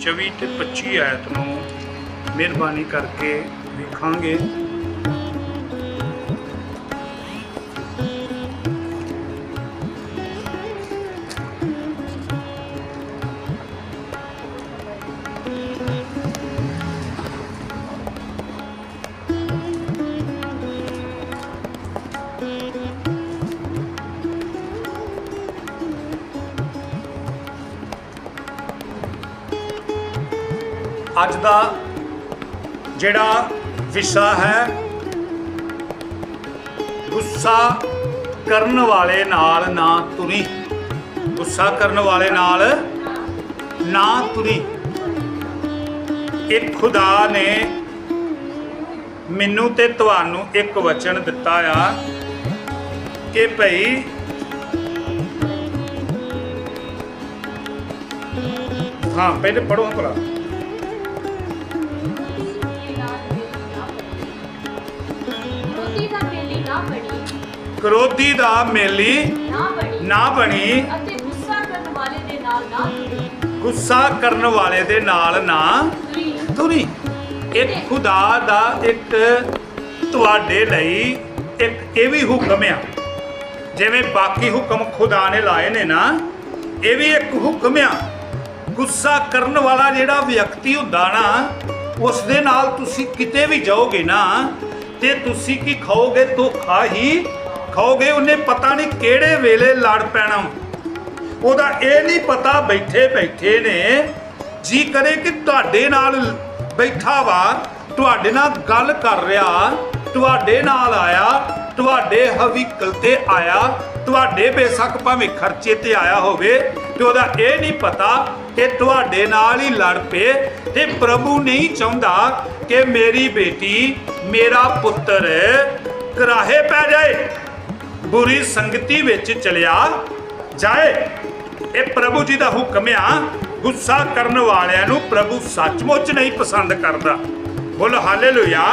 24 ਤੇ 25 ਆਇਤ ਨੂੰ ਮਿਹਰਬਾਨੀ ਕਰਕੇ ਵੇਖਾਂਗੇ। ਅੱਜ ਦਾ ਜਿਹੜਾ ਵਿਸ਼ਾ ਹੈ, ਗੁੱਸਾ ਕਰਨ ਵਾਲੇ ਨਾਲ ਨਾ ਤੁਰੀ। ਗੁੱਸਾ ਕਰਨ ਵਾਲੇ ਨਾਲ ਨਾ ਤੁਰੀ। ਇਹ ਖੁਦਾ ਨੇ ਮੈਨੂੰ ਤੇ ਤੁਹਾਨੂੰ ਇੱਕ ਵਚਨ ਦਿੱਤਾ ਆ ਕਿ ਭਈ ਹਾਂ, ਪਹਿਲੇ ਪੜੋ ਭਲਾ। ਕਰੋਧੀ ਦਾ ਮੇਲੀ ਨਾ ਬਣੀ। ਨਾ ਬਣੀ। ਅਤੇ ਗੁੱਸਾ ਕਰਨ ਵਾਲੇ ਦੇ ਨਾਲ ਨਾ ਤੁਰੀ। ਗੁੱਸਾ ਕਰਨ ਵਾਲੇ ਦੇ ਨਾਲ ਨਾ ਤੁਰੀ। ਤੁਰੀ। ਇਹ ਖੁਦਾ ਦਾ ਇੱਕ ਤੁਹਾਡੇ ਲਈ ਇੱਕ ਇਹ ਵੀ ਹੁਕਮ ਆ। ਜਿਵੇਂ ਬਾਕੀ ਹੁਕਮ ਖੁਦਾ ਨੇ ਲਾਏ ਨੇ ਨਾ ਇਹ ਵੀ ਇੱਕ ਹੁਕਮ ਆ। ਗੁੱਸਾ ਕਰਨ ਵਾਲਾ ਜਿਹੜਾ ਵਿਅਕਤੀ ਹੁੰਦਾ ਨਾ ਉਸ ਦੇ ਨਾਲ ਤੁਸੀਂ ਕਿਤੇ ਵੀ ਜਾਓਗੇ ਨਾ ਤੇ ਤੁਸੀਂ ਕੀ ਖਾਓਗੇ ਧੋਖਾ ਹੀ ਖਾਓਗੇ ਉਹਨੇ ਪਤਾ ਨਹੀਂ ਕਿਹੜੇ ਵੇਲੇ ਲੜ ਪੈਣਾ। ਉਹਦਾ ਇਹ ਨਹੀਂ ਪਤਾ ਬੈਠੇ ਬੈਠੇ ਨੇ, ਜੀ ਕਰੇ ਕਿ ਤੁਹਾਡੇ ਨਾਲ ਬੈਠਾ ਵਾ, ਤੁਹਾਡੇ ਨਾਲ ਗੱਲ ਕਰ ਰਿਹਾ, ਤੁਹਾਡੇ ਨਾਲ ਆਇਆ, ਤੁਹਾਡੇ ਹਵੀਕਲ ਤੇ ਆਇਆ, ਤੁਹਾਡੇ ਬੇਸ਼ੱਕ ਭਾਵੇਂ ਖਰਚੇ ਤੇ ਆਇਆ ਹੋਵੇ, ਤੇ ਉਹਦਾ ਇਹ ਨਹੀਂ ਪਤਾ ਕਿ ਤੁਹਾਡੇ ਨਾਲ ਹੀ ਲੜ ਪਏ, ਤੇ ਪ੍ਰਭੂ ਨਹੀਂ ਚਾਹੁੰਦਾ ਕਿ ਮੇਰੀ ਬੇਟੀ, ਮੇਰਾ ਪੁੱਤਰ ਕਰਾਹੇ ਪੈ ਜਾਏ। ਬੁਰੀ ਸੰਗਤੀ ਵਿੱਚ ਚਲਿਆ ਜਾਏ। ਇਹ ਪ੍ਰਭੂ ਜੀ ਦਾ ਹੁਕਮ ਆ ਗੁੱਸਾ ਕਰਨ ਵਾਲਿਆਂ ਨੂੰ ਪ੍ਰਭੂ ਸੱਚਮੁੱਚ ਨਹੀਂ ਪਸੰਦ ਕਰਦਾ। ਬੋਲੋ ਹਾਲੇਲੂਇਆ।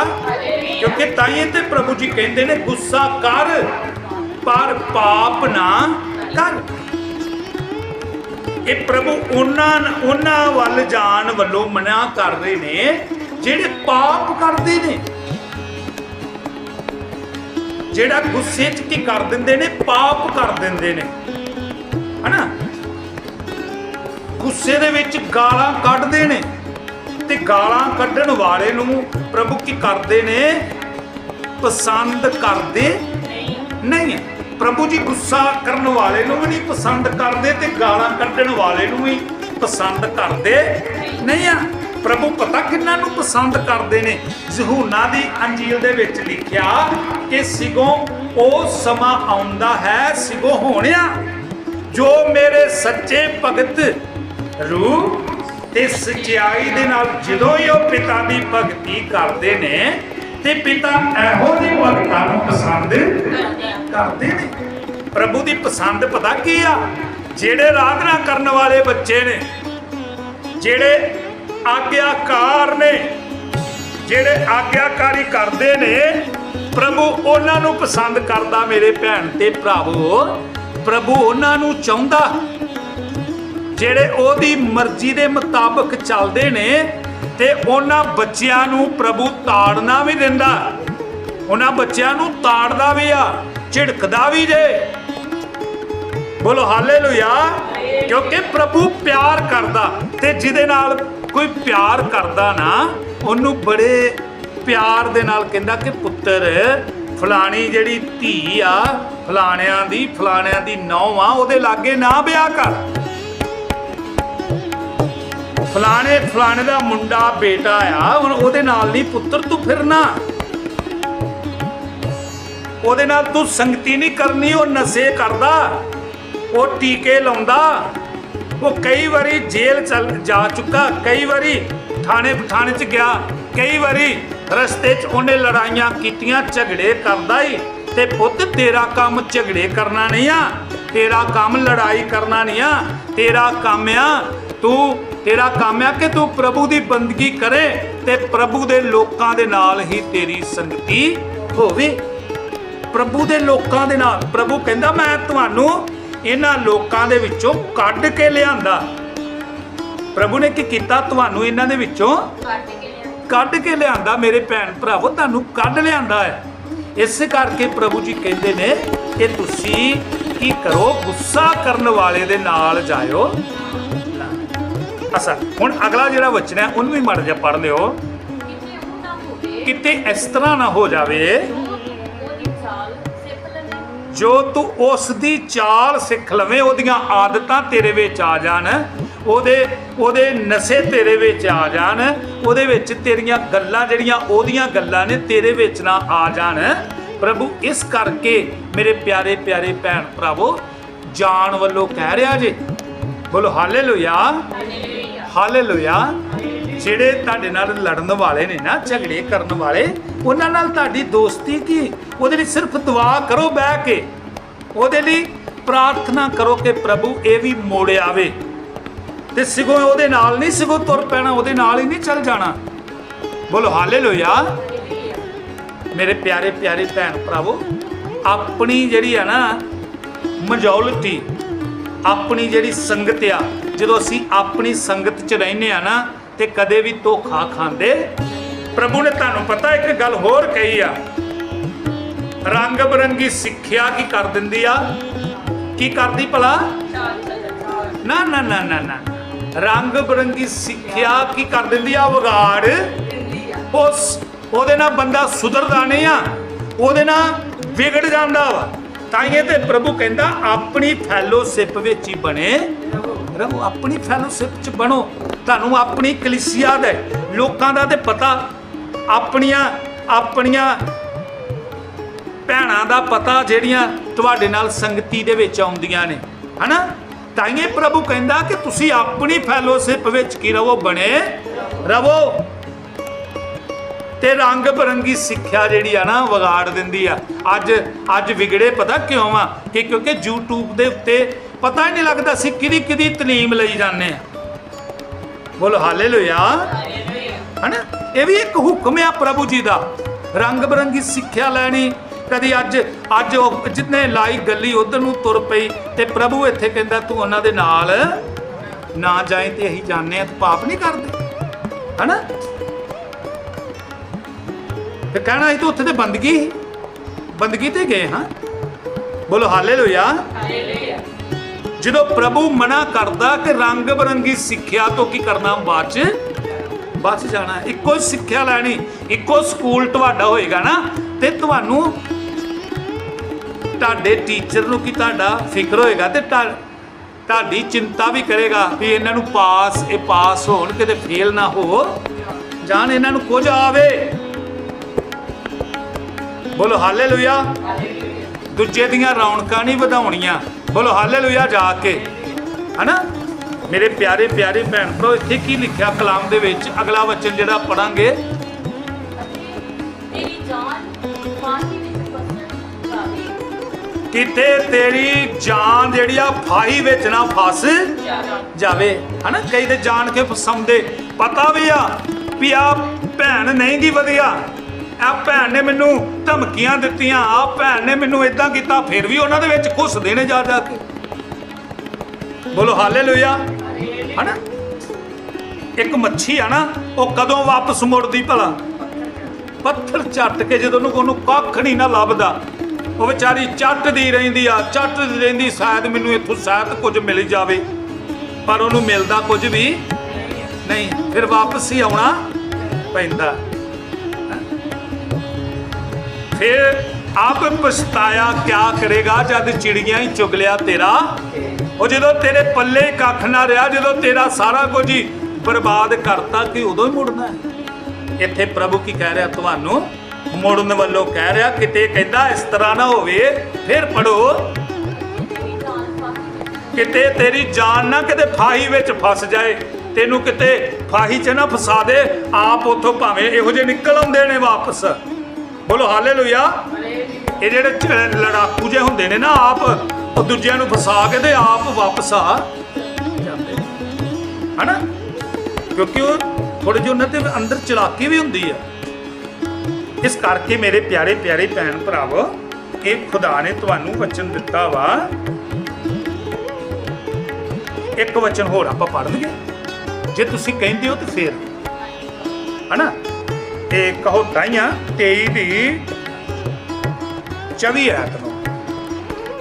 ਕਿਉਂਕਿ ਤਾਂ ਹੀ ਤੇ ਪ੍ਰਭੂ ਜੀ ਕਹਿੰਦੇ ਨੇ ਗੁੱਸਾ ਕਰ ਪਰ ਪਾਪ ਨਾ ਕਰ। ਇਹ ਪ੍ਰਭੂ ਉਹਨਾਂ ਉਹਨਾਂ ਵੱਲ ਜਾਣ ਵੱਲੋਂ ਮਨਾ ਕਰ ਰਹੇ ਨੇ ਜਿਹੜੇ ਪਾਪ ਕਰਦੇ ਨੇ। ਜਿਹੜਾ ਗੁੱਸੇ 'ਚ ਕੀ ਕਰ ਦਿੰਦੇ ਨੇ, ਪਾਪ ਕਰ ਦਿੰਦੇ ਨੇ। ਹਨਾ? ਗੁੱਸੇ ਦੇ ਵਿੱਚ ਗਾਲਾਂ ਕੱਢਦੇ ਨੇ ਤੇ ਗਾਲਾਂ ਕੱਢਣ ਵਾਲੇ ਨੂੰ ਪ੍ਰਭੂ ਕੀ ਕਰਦੇ ਨੇ? ਪਸੰਦ ਕਰਦੇ ਨਹੀਂ। ਪ੍ਰਭੂ ਜੀ ਗੁੱਸਾ ਕਰਨ ਵਾਲੇ ਨੂੰ ਵੀ ਨਹੀਂ ਪਸੰਦ ਕਰਦੇ ਤੇ ਗਾਲਾਂ ਕੱਢਣ ਵਾਲੇ ਨੂੰ ਵੀ ਪਸੰਦ ਕਰਦੇ ਨਹੀਂ ਆ। ਪ੍ਰਭੂ ਪਤਾ ਕਿੰਨਾਂ ਨੂੰ ਪਸੰਦ ਕਰਦੇ ਨੇ? ਯਹੂਨਾ ਦੀ ਅੰਜੀਲ ਦੇ ਵਿੱਚ ਲਿਖਿਆ ਕਿ ਸਿਗੋਂ ਉਹ ਸਮਾਂ ਆਉਂਦਾ ਹੈ, ਸਿਗੋਂ ਹੋਣਿਆ ਜੋ ਮੇਰੇ ਸੱਚੇ ਭਗਤ ਰੂਹ ਤੇ ਸਚਾਈ ਦੇ ਨਾਲ ਜਦੋਂ ਹੀ ਉਹ ਪਿਤਾ ਦੀ ਭਗਤੀ ਕਰਦੇ ਨੇ ਤੇ ਪਿਤਾ ਇਹੋ ਜਿਹੇ ਭਗਤਾਂ ਨੂੰ ਪਸੰਦ ਕਰਦੇ ਨੇ। ਪ੍ਰਭੂ ਦੀ ਪਸੰਦ ਪਤਾ ਕੀ ਆ? ਜਿਹੜੇ ਆਰਾਧਨਾ ਕਰਨ ਵਾਲੇ ਬੱਚੇ ਨੇ, ਜਿਹੜੇ ਆਗਿਆਕਾਰ ਨੇ, ਜਿਹੜੇ ਆਗਿਆਕਾਰੀ ਕਰਦੇ ਨੇ ਪ੍ਰਭੂ, ਉਹਨਾਂ ਨੂੰ ਪਸੰਦ ਕਰਦਾ ਮੇਰੇ ਭੈਣ ਤੇ ਭਰਾਵੋ। ਪ੍ਰਭੂ ਉਹਨਾਂ ਨੂੰ ਚਾਹੁੰਦਾ, ਜਿਹੜੇ ਉਹਦੀ ਮਰਜ਼ੀ ਦੇ ਮੁਤਾਬਕ ਚੱਲਦੇ ਨੇ ਤੇ ਉਹਨਾਂ ਬੱਚਿਆਂ ਨੂੰ ਪ੍ਰਭੂ ਤਾੜਨਾ ਵੀ ਦਿੰਦਾ। ਉਹਨਾਂ ਬੱਚਿਆਂ ਨੂੰ ਤਾੜਦਾ ਵੀ ਆ, ਝਿੜਕਦਾ ਵੀ ਜੇ। ਬੋਲੋ ਹਾਲੇਲੂਇਆ, ਕਿਉਂਕਿ ਪ੍ਰਭੂ ਪਿਆਰ ਕਰਦਾ ਤੇ ਜਿਹਦੇ ਨਾਲ ਕੋਈ ਪਿਆਰ ਕਰਦਾ ਨਾ, ਉਹਨੂੰ ਬੜੇ ਪਿਆਰ ਦੇ ਨਾਲ ਕਹਿੰਦਾ ਕਿ ਪੁੱਤਰ, ਫਲਾਣੀ ਜਿਹੜੀ ਧੀ ਆ, ਫਲਾਣਿਆਂ ਦੀ ਫਲਾਣਿਆਂ ਦੀ ਨੌਂ ਆ, ਉਹਦੇ ਲਾਗੇ ਨਾ ਵਿਆਹ ਕਰ। ਫਲਾਣੇ ਫਲਾਣੇ ਦਾ ਮੁੰਡਾ, ਬੇਟਾ ਆ, ਹੁਣ ਉਹਦੇ ਨਾਲ ਨਹੀਂ, ਪੁੱਤਰ ਤੂੰ ਫਿਰਨਾ। ਉਹਦੇ ਨਾਲ ਤੂੰ ਸੰਗਤੀ ਨਹੀਂ ਕਰਨੀ, ਉਹ ਨਸ਼ੇ ਕਰਦਾ, ਉਹ ਟੀਕੇ ਲਾਉਂਦਾ। ਉਹ ਕਈ ਵਾਰੀ ਜੇਲ੍ਹ ਚਲ, ਜਾ ਚੁੱਕਾ, ਕਈ ਵਾਰੀ ਥਾਣੇ ਥਾਣੇ ਚ ਗਿਆ, ਕਈ ਵਾਰੀ ਰਸਤੇ 'ਚ ਉਹਨੇ ਲੜਾਈਆਂ ਕੀਤੀਆਂ, ਝਗੜੇ ਕਰਦਾ ਈ। ਤੇ ਪੁੱਤ, ਤੇਰਾ ਕੰਮ ਝਗੜੇ ਕਰਨਾ ਨਹੀਂ ਆ। ਤੇਰਾ ਕੰਮ ਲੜਾਈ ਕਰਨਾ ਨਹੀਂ ਆ। ਤੇਰਾ ਕੰਮ ਆ, ਤੂੰ, ਤੇਰਾ ਕੰਮ ਆ ਕਿ ਤੂੰ ਪ੍ਰਭੂ ਦੀ ਬੰਦਗੀ ਕਰੇ ਤੇ ਪ੍ਰਭੂ ਦੇ ਲੋਕਾਂ ਦੇ ਨਾਲ ਹੀ ਤੇਰੀ ਸੰਗਤੀ ਹੋਵੇ। ਪ੍ਰਭੂ ਦੇ ਲੋਕਾਂ ਦੇ ਨਾਲ। ਪ੍ਰਭੂ ਕਹਿੰਦਾ, ਮੈਂ ਤੁਹਾਨੂੰ ਇਹਨਾਂ ਲੋਕਾਂ ਦੇ ਵਿੱਚੋਂ ਕੱਢ ਕੇ ਲਿਆਂਦਾ। ਪ੍ਰਭੂ ਨੇ ਕੀ ਕੀਤਾ? ਤੁਹਾਨੂੰ ਇਹਨਾਂ ਦੇ ਵਿੱਚੋਂ ਕੱਟ ਕੱਢ ਕੇ ਲਿਆਂਦਾ ਮੇਰੇ ਭੈਣ ਭਰਾਵੋ, ਤੁਹਾਨੂੰ ਕੱਢ ਲਿਆਂਦਾ ਹੈ। ਇਸ ਕਰਕੇ ਪ੍ਰਭੂ ਜੀ ਕਹਿੰਦੇ ਨੇ ਕਿ ਤੁਸੀਂ ਕੀ ਕਰੋ, ਗੁੱਸਾ ਕਰਨ ਵਾਲੇ ਦੇ ਨਾਲ ਜਾਇਓ। ਅਸਾ ਹੁਣ ਅਗਲਾ ਜਿਹੜਾ ਵਚਨ ਹੈ, ਉਹਨੂੰ ਵੀ ਮੜ ਜਾ ਪੜ ਲਿਓ। ਕਿਤੇ ਇਸ ਤਰ੍ਹਾਂ ਨਾ ਹੋ ਜਾਵੇ, ਜੋ ਤੂੰ ਉਸ ਦੀ ਚਾਲ ਸਿੱਖ ਲਵੇਂ, ਉਹਦੀਆਂ ਆਦਤਾਂ ਤੇਰੇ ਵਿੱਚ ਆ ਜਾਣ। ਉਹਦੇ ਉਹਦੇ ਨਸ਼ੇ ਤੇਰੇ ਵਿੱਚ ਆ ਜਾਣ, ਉਹਦੇ ਵਿੱਚ ਤੇਰੀਆਂ ਗੱਲਾਂ ਜਿਹੜੀਆਂ, ਉਹਦੀਆਂ ਗੱਲਾਂ ਨੇ ਤੇਰੇ ਵਿੱਚ ਨਾ ਆ ਜਾਣ। ਪ੍ਰਭੂ, ਇਸ ਕਰਕੇ ਮੇਰੇ ਪਿਆਰੇ ਪਿਆਰੇ ਭੈਣ ਭਰਾਵੋ, ਜਾਣ ਵੱਲੋਂ ਕਹਿ ਰਿਹਾ ਜੇ। ਬੋਲੋ, ਹਾਲੇਲੂਇਆ। ਹਾਲੇਲੂਇਆ। ਜਿਹੜੇ ਤੁਹਾਡੇ ਨਾਲ ਲੜਨ ਵਾਲੇ ਨੇ ਨਾ, ਝਗੜੇ ਕਰਨ ਵਾਲੇ, ਉਹਨਾਂ ਨਾਲ ਤੁਹਾਡੀ ਦੋਸਤੀ ਕੀ? ਉਹਦੇ ਲਈ ਸਿਰਫ ਦੁਆ ਕਰੋ ਬਹਿ ਕੇ। ਉਹਦੇ ਲਈ ਪ੍ਰਾਰਥਨਾ ਕਰੋ ਕਿ ਪ੍ਰਭੂ ਇਹ ਵੀ ਮੋੜ ਆਵੇ। ਤੇ ਸਿਗੋ ਉਹਦੇ ਨਾਲ ਨਹੀਂ ਸਿਗੋ ਤੁਰ ਪੈਣਾ ਉਹਦੇ ਨਾਲ ਹੀ ਨਹੀਂ ਚੱਲ ਜਾਣਾ। ਬੋਲੋ ਹਾਲੇਲੂਇਆ। ਮੇਰੇ ਪਿਆਰੇ ਪਿਆਰੇ ਭੈਣ ਭਰਾਵੋ ਆਪਣੀ ਜਿਹੜੀ ਆ ਨਾ ਮਜੌਲਤੀ ਆਪਣੀ ਜਿਹੜੀ ਸੰਗਤ ਆ ਜਦੋਂ ਅਸੀਂ ਆਪਣੀ ਸੰਗਤ 'ਚ ਰਹਿੰਦੇ ਆ ਨਾ ਤੇ ਕਦੇ ਵੀ ਧੋਖਾ ਖਾਂਦੇ ਪ੍ਰਭੂ ਨੇ ਤੁਹਾਨੂੰ ਪਤਾ ਇੱਕ ਗੱਲ ਹੋਰ ਕਹੀ ਆ। ਰੰਗ ਬਰੰਗੀ ਸਿੱਖਿਆ ਕੀ ਕਰ ਦਿੰਦੀ ਆ? ਕੀ ਕਰਦੀ ਭਲਾ? ਨਾ ਨਾ ਨਾ ਨਾ। ਰੰਗ ਬਰੰਗੀ ਸਿੱਖਿਆ ਕੀ ਕਰ ਦਿੰਦੀ ਆ ਵਿਗਾੜ? ਉਸ, ਉਹਦੇ ਨਾਲ ਬੰਦਾ ਸੁਧਰਦਾ ਨਹੀਂ ਆ, ਉਹਦੇ ਨਾਲ ਵਿਗੜ ਜਾਂਦਾ ਵਾ। ਤਾਂ ਇਹ ਤੇ ਪ੍ਰਭੂ ਕਹਿੰਦਾ, ਆਪਣੀ ਫੈਲੋਸ਼ਿਪ ਵਿੱਚ ਹੀ ਬਣੇ। ਰਹੋ ਆਪਣੀ ਫੈਲੋਸ਼ਿਪ ਚ ਬਣੋ। ਤੁਹਾਨੂੰ ਆਪਣੀ ਕਲੀਸਿਆ ਦਾ ਲੋਕਾਂ ਦਾ ਤੇ ਪਤਾ, ਆਪਣੀਆਂ ਆਪਣੀਆਂ ਭੈਣਾਂ ਦਾ ਪਤਾ ਜਿਹੜੀਆਂ ਤੁਹਾਡੇ ਨਾਲ ਸੰਗਤੀ ਦੇ ਵਿੱਚ ਆਉਂਦੀਆਂ ਨੇ। ਹਨਾ? ਤਾਂ ਇਹ ਪ੍ਰਭੂ ਕਹਿੰਦਾ ਕਿ ਤੁਸੀਂ ਆਪਣੀ ਫੈਲੋਸ਼ਿਪ ਵਿੱਚ ਕੀ ਰਵੋ ਬਣੇ ਰਵੋ ਤੇ ਰੰਗ ਬਰੰਗੀ ਸਿੱਖਿਆ ਜਿਹੜੀ ਆ ਨਾ ਵਿਗਾੜ ਦਿੰਦੀ ਆ। ਅੱਜ ਅੱਜ ਵਿਗੜੇ ਪਤਾ ਕਿਉਂ ਆ? ਕਿ ਕਿਉਂਕਿ YouTube ਦੇ ਉੱਤੇ ਪਤਾ ਹੀ ਨਹੀਂ ਲੱਗਦਾ ਸੀ ਕਿਹਦੀ ਕਿਹਦੀ ਤਲੀਮ ਲਈ ਜਾਂਦੇ ਆ। ਬੋਲੋ ਹਾਲੇਲੂਇਆ ਹਨਾ? ਇਹ ਵੀ ਇੱਕ ਹੁਕਮ ਆ ਪ੍ਰਭੂ ਜੀ ਦਾ। ਰੰਗ ਬਰੰਗੀ ਸਿੱਖਿਆ ਲੈਣੀ ਕਦੀ ਅੱਜ ਅੱਜ ਉਹ ਜਿੰਨੇ ਲਾਈ ਗੱਲੀ ਉਧਰ ਨੂੰ ਤੁਰ ਪਈ ਤੇ ਪ੍ਰਭੂ ਇੱਥੇ ਕਹਿੰਦਾ ਤੂੰ ਉਹਨਾਂ ਦੇ ਨਾਲ ਨਾ ਜਾਏ ਤੇ ਅਸੀਂ ਜਾਣਦੇ ਆ ਤੂੰ ਪਾਪ ਨਹੀਂ ਕਰਦੇ? ਹਨਾ? ਤੇ ਕਹਿਣਾ ਇਹ ਤਾਂ ਉੱਥੇ ਤੇ ਬੰਦਗੀ। ਬੰਦਗੀ ਤੇ ਗਏ ਹਾਂ? ਬੋਲੋ ਹਾਲੇਲੂਇਆ। ਜਦੋਂ ਪ੍ਰਭੂ ਮਨਾ ਕਰਦਾ ਕਿ ਰੰਗ ਬਰੰਗੀ ਸਿੱਖਿਆ ਤੋਂ ਕੀ ਕਰਨਾ ਬਾਅਦ ਚ ਬਚ ਜਾਣਾ। ਇੱਕੋ ਹੀ ਸਿੱਖਿਆ ਲੈਣੀ ਇੱਕੋ ਸਕੂਲ ਤੁਹਾਡਾ ਹੋਏਗਾ ਨਾ ਤੇ ਤੁਹਾਨੂੰ ਤੁਹਾਡੇ ਟੀਚਰ ਨੂੰ ਕੀ ਤੁਹਾਡਾ ਫਿਕਰ ਹੋਏਗਾ ਤੇ ਤੁਹਾਡੀ ਚਿੰਤਾ ਵੀ ਕਰੇਗਾ ਵੀ ਇਹਨਾਂ ਨੂੰ ਪਾਸ ਇਹ ਪਾਸ ਹੋਣ, ਕਿਤੇ ਫੇਲ ਨਾ ਹੋ। ਜਾਣ ਇਹਨਾਂ ਨੂੰ ਕੁਝ ਆਵੇ। ਬੋਲੋ ਹਾਲੇਲੂਇਆ ਦੂਜੇ ਦੀਆਂ ਰੌਣਕਾਂ ਨਹੀਂ ਵਧਾਉਣੀਆਂ। ਬੋਲੋ ਹਾਲੇਲੂਇਆ ਜਾ ਕੇ। ਹਨਾ? ਮੇਰੇ ਪਿਆਰੇ ਪਿਆਰੇ ਭੈਣ ਭਰਾ ਇੱਥੇ ਕੀ ਲਿਖਿਆ ਕਲਾਮ ਦੇ ਵਿੱਚ? ਅਗਲਾ ਵਚਨ ਜਿਹੜਾ ਪੜਾਂਗੇ ਤੇਰੀ ਜਾਨ ਕਿਤੇ ਤੇਰੀ ਜਾਨ ਜਿਹੜੀ ਆ ਫਾਹੀ ਵਿੱਚ ਨਾ ਫਸ ਜਾਵੇ। ਹਨਾ? ਕਈ ਤੇ ਜਾਣ ਕੇ ਫਸਾਉਂਦੇ ਪਤਾ ਵੀ ਆ ਵੀ ਆ ਭੈਣ ਨਹੀਂ ਗੀ ਵਧੀਆ। ਆ ਭੈਣ ਨੇ ਮੈਨੂੰ ਧਮਕੀਆਂ ਦਿੱਤੀਆਂ। ਆ ਭੈਣ ਨੇ ਮੈਨੂੰ ਇਦਾਂ ਕੀਤਾ, ਫਿਰ ਵੀ ਉਹਨਾਂ ਦੇ ਵਿੱਚ ਘੁੱਸਦੇ ਨੇ ਜਾ ਜਾ ਕੇ। ਬੋਲੋ, ਹਾਲੇਲੂਇਆ। ਹਨਾ? ਇੱਕ ਮੱਛੀ ਆ ਨਾ, ਉਹ ਕਦੋਂ ਵਾਪਸ ਮੁੜਦੀ ਭਲਾ? ਪੱਥਰ ਚੱਟ ਕੇ ਜਦੋਂ ਉਹਨੂੰ ਕੱਖ ਨਹੀਂ ਨਾ ਲੱਭਦਾ। ਉਹ ਵਿਚਾਰੀ ਚੱਟਦੀ ਰਹਿੰਦੀ ਆ, ਚੱਟਦੀ ਰਹਿੰਦੀ, ਸ਼ਾਇਦ ਮੈਨੂੰ ਇੱਥੋਂ ਸ਼ਾਇਦ ਕੁਝ ਮਿਲ ਜਾਵੇ। ਪਰ ਉਹਨੂੰ ਮਿਲਦਾ ਕੁਝ ਵੀ ਨਹੀਂ, ਫਿਰ ਵਾਪਸ ਹੀ ਆਉਣਾ ਪੈਂਦਾ। ਫਿਰ ਆਪ ਪਛਤਾਇਆ, ਕਿਆ ਕਰੇਗਾ ਜਦ ਚਿੜੀਆਂ ਹੀ ਚੁਗ ਲਿਆ ਤੇਰਾ? ਉਹ ਜਦੋਂ ਤੇਰੇ ਪੱਲੇ ਕੱਖ ਨਾ ਰਿਹਾ, ਜਦੋਂ ਤੇਰਾ ਸਾਰਾ ਕੁਝ ਹੀ ਬਰਬਾਦ ਕਰਤਾ, ਕਿ ਉਦੋਂ ਹੀ ਮੁੜਨਾ ਇੱਥੇ ਪ੍ਰਭੂ ਕੀ ਕਹਿ ਰਿਹਾ? ਤੁਹਾਨੂੰ ਮੁੜਨ ਵੱਲੋਂ ਕਹਿ ਰਿਹਾ, ਕਿਤੇ ਕਹਿੰਦਾ ਇਸ ਤਰ੍ਹਾਂ ਨਾ ਹੋਵੇ, ਫਿਰ ਪੜੋ ਕਿਤੇ ਤੇਰੀ ਜਾਨ ਨਾ ਕਿਤੇ ਫਾਹੀ ਵਿੱਚ ਫਸ ਜਾਏ, ਤੈਨੂੰ ਕਿਤੇ ਫਾਹੀ 'ਚ ਨਾ ਫਸਾ ਦੇ, ਆਪ ਉਥੋਂ ਭਾਵੇਂ ਇਹੋ ਜਿਹੇ ਨਿਕਲ ਆਉਂਦੇ ਨੇ ਵਾਪਸ। ਬੋਲੋ, ਹਾਲੇਲੂਇਆ। ਇਹ ਜਿਹੜੇ ਲੜਾਕੂ ਜੇ ਹੁੰਦੇ ਨੇ ਨਾ ਆਪ, ਉਹ ਦੂਜਿਆਂ ਨੂੰ ਫਸਾ ਕੇ ਤੇ ਆਪ ਵਾਪਸ ਆ। ਜਾਂਦੇ ਹਨਾ? ਕਿਉਂਕਿ ਉਹ ਥੋੜੇ ਜਿਹੇ ਉਹਨਾਂ ਤੇ ਅੰਦਰ ਚਲਾਕੀ ਵੀ ਹੁੰਦੀ ਆ। ਇਸ ਕਰਕੇ ਮੇਰੇ ਪਿਆਰੇ ਪਿਆਰੇ ਭੈਣ ਭਰਾਵੋ ਕਿ ਖੁਦਾ ਨੇ ਤੁਹਾਨੂੰ ਵਚਨ ਦਿੱਤਾ ਵਾ। ਇੱਕ ਵਚਨ ਹੋਰ ਆਪਾਂ ਪੜ੍ਹ ਲਈਏ। ਜੇ ਤੁਸੀਂ ਕਹਿੰਦੇ ਹੋ ਤੇ ਫੇਰ। ਹਨਾ? ਇਹ ਕਹੋ ਤਾਈਆਂ 23 ਦੀ 24 ਐਤ ਨੂੰ।